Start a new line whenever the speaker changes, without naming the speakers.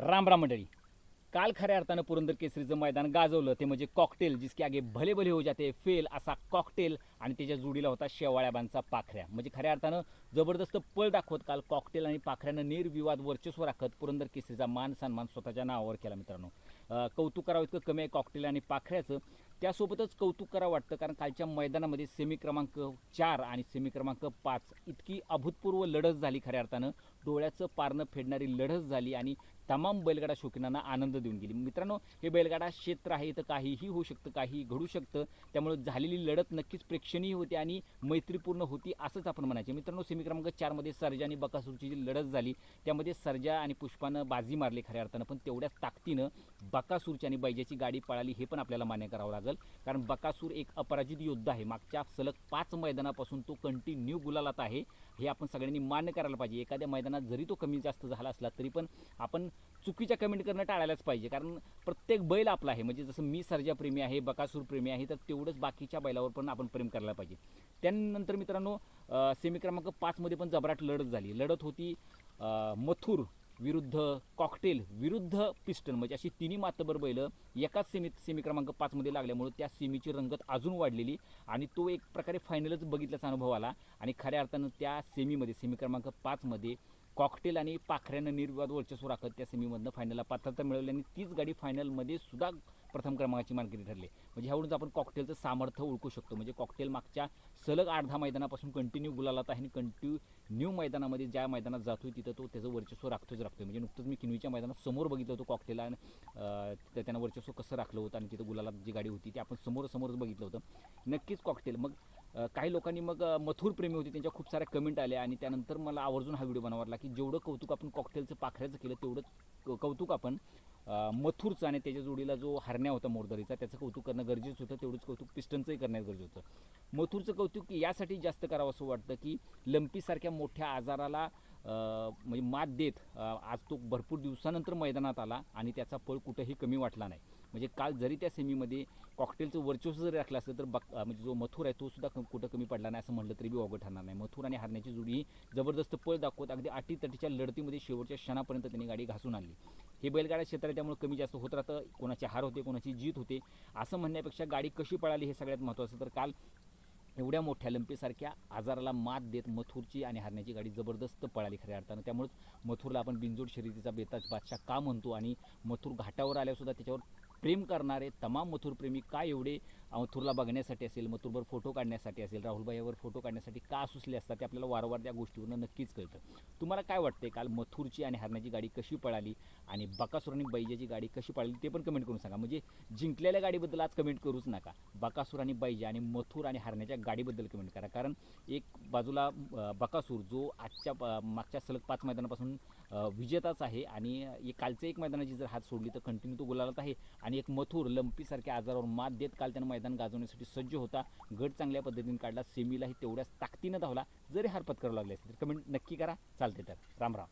राम राम मंडळी. काल खऱ्या अर्थानं पुरंदर केसरीचं मैदान गाजवलं. ते म्हणजे कॉकटेल जिसके आगे भले भले हो जाते फेल असा कॉकटेल आणि त्याच्या जोडीला होता शेवाळ्याबांचा पाखऱ्या. म्हणजे खऱ्या अर्थानं जबरदस्त पळ दाखवत काल कॉकटेल आणि पाखऱ्यानं निर्विवाद वर्चस्व राखत पुरंदर केसरीचा मान सन्मान स्वतःच्या नावावर केला मित्रांनो. कौतुक करावं इतकं कमी आहे कॉकटेल आणि पाखऱ्याचं. त्यासोबतच कौतुक करावं वाटतं कारण कालच्या मैदानामध्ये सेमी क्रमांक चार आणि सेमी क्रमांक पाच इतकी अभूतपूर्व लढत झाली खऱ्या अर्थानं. डोळ्याचं पारणं फेडणारी लढत झाली आणि तमाम बैलगाडा शौकीनांना आनंद देऊन गेली. मित्रांनो हे बैलगाडा क्षेत्र आहे तर काहीही होऊ शकतं काही घडू शकतं. त्यामुळे झालेली लढत नक्कीच प्रेक्षणीय होती आणि मैत्रीपूर्ण होती असंच आपण म्हणायचे. मित्रांनो सेमी क्रमांक चारमध्ये सर्जा आणि बकासूरची जी लढत झाली त्यामध्ये सर्जा आणि पुष्पानं बाजी मारली खऱ्या अर्थानं. पण तेवढ्याच ताकदीनं बकासूरची आणि बैजाची गाडी पळाली हे पण आपल्याला मान्य करावं लागेल. कारण बकासूर एक अपराजित योद्धा आहे. मागच्या सलग पाच मैदानापासून तो कंटिन्यू गुलालात आहे हे आपण सगळ्यांनी मान्य करायला पाहिजे. एखाद्या मैदानात जरी तो कमी जास्त झाला असला तरी पण आपण चुकीच्या कमेंट करणं टाळायलाच पाहिजे. कारण प्रत्येक बैल आपला आहे. म्हणजे जसं मी सर्जाप्रेमी आहे बकासूर प्रेमी आहे तर तेवढंच बाकीच्या बैलावर पण आपण प्रेम करायला पाहिजे. त्यानंतर मित्रांनो सेमी क्रमांक पाचमध्ये पण जबराट लढत झाली. लढत होती मथुर विरुद्ध कॉकटेल विरुद्ध पिस्टन म्हणजे अशी तिन्ही मातबर बैलं एकाच सेमीत सेमी क्रमांक पाचमध्ये लागल्यामुळे त्या सेमीची रंगत अजून वाढलेली आणि तो एक प्रकारे फायनलच बघितल्याचा अनुभव आला. आणि खऱ्या अर्थानं त्या सेमीमध्ये सेमी क्रमांक पाचमध्ये कॉकटेल आणि पाखऱ्यानं निर्विवाद वर्चस्व राखत त्या सेमीमधनं फायनलला पात्रता मिळवली आणि तीच गाडी फायनलमध्ये सुद्धा प्रथम क्रमांकाची मानकरी ठरली. म्हणजे ह्यावरून आपण कॉकटेलचं सामर्थ्य ओळखू शकतो. म्हणजे कॉकटेल मागच्या सलग अर्धा मैदानापासून कंटिन्यू गुलालात आहे आणि कंटिन्यू मैदानामध्ये ज्या मैदानात जातोय तिथं तो त्याचं वर्चस्व राखतोच राखतोय. म्हणजे नुकतंच मी किनवीच्या मैदानात समोर बघितलं होतं कॉकटेल आणि तिथं त्यानं वर्चस्व कसं राखलं होतं आणि तिथं गुलालात जी गाडी होती ती आपण समोर समोरच बघितलं होतं. नक्कीच कॉकटेल. मग काही लोकांनी मग मथुर प्रेमी होते. त्यांच्या खूप साऱ्या कमेंट आल्या आणि त्यानंतर मला आवर्जून हा व्हिडिओ बनवा लागला की जेवढं कौतुक आपण कॉकटेलचं पाखऱ्याचं केलं तेवढं कौतुक आपण मथुरचं आणि त्याच्या जोडीला जो हरण्या होता मोरदरीचा त्याचं कौतुक करणं गरजेचं होतं. तेवढंच कौतुक पिस्टनचंही करण्यात गरजेचं होतं. मथुरचं कौतुक यासाठी जास्त करावं असं वाटतं की लंपीसारख्या मोठ्या आजाराला म्हणजे मात देत आज तो भरपूर दिवसानंतर मैदानात आला आणि त्याचा पळ कुठंही कमी वाटला नाही. म्हणजे काल जरी त्या सेमीमध्ये कॉकटेलचं वर्चस्व जरी राखलं असलं तर बक म्हणजे जो मथुर आहे तो सुद्धा क- कुठं कमी पडला नाही असं म्हटलं तरी बी अवघड ठरणार नाही. मथुर आणि हरण्याची जोडी ही जबरदस्त पळ दाखवत अगदी अटीतटीच्या लढतीमध्ये शेवटच्या क्षणापर्यंत त्यांनी गाडी घासून आणली. हे बैलगाड्या क्षेत्र आहे त्यामुळे कमी जास्त होत राहतं कोणाची हार होते कोणाची जीत होते असं म्हणण्यापेक्षा गाडी कशी पळाली हे सगळ्यात महत्त्वाचं तर काल एवढ्या मोठ्या लंपीसारख्या आजाराला मात देत मथुरची आणि हरण्याची गाडी जबरदस्त पळाली खऱ्या अर्थानं. त्यामुळेच मथुरला आपण बिंजोड शर्यतीचा बेताज बादशाह का म्हणतो? आणि मथुर घाटावर आल्यासुद्धा त्याच्यावर प्रेम करणारे तमाम मथुरप्रेमी का एवढे मथुरला बघण्यासाठी असेल मथुरवर फोटो काढण्यासाठी असेल राहुलबाईवर फोटो काढण्यासाठी का सुचले असतात ते आपल्याला वारंवार त्या गोष्टीवरून नक्कीच कळतं. तुम्हाला काय वाटते काल मथुरची आणि हरण्याची गाडी कशी पळाली आणि बकासूर आणि बैजाची गाडी कशी पळाली ते पण कमेंट करून सांगा. म्हणजे जिंकलेल्या गाडीबद्दल आज कमेंट करूच नका. बकासूर आणि बैजा आणि मथुर आणि हरण्याच्या गाडीबद्दल कमेंट करा. कारण एक बाजूला बकासूर जो आजच्या मागच्या सलग पाच मैदानापासून विजेताच आहे आणि एक एक मैदानाची जर हात सोडली तर कंटिन्यू तो गुलालत आहे. आणि एक मथुर लंपीसारख्या आजारावर मात देत काल त्यानं मैदान गाजवण्यासाठी सज्ज होता. गट चांगल्या पद्धतीने काढला. सेमीलाही तेवढ्याच ताकदीनं धावला. जरी हरपत पत्करावं लागले असेल तर कमेंट नक्की करा. चालते तर. राम राम.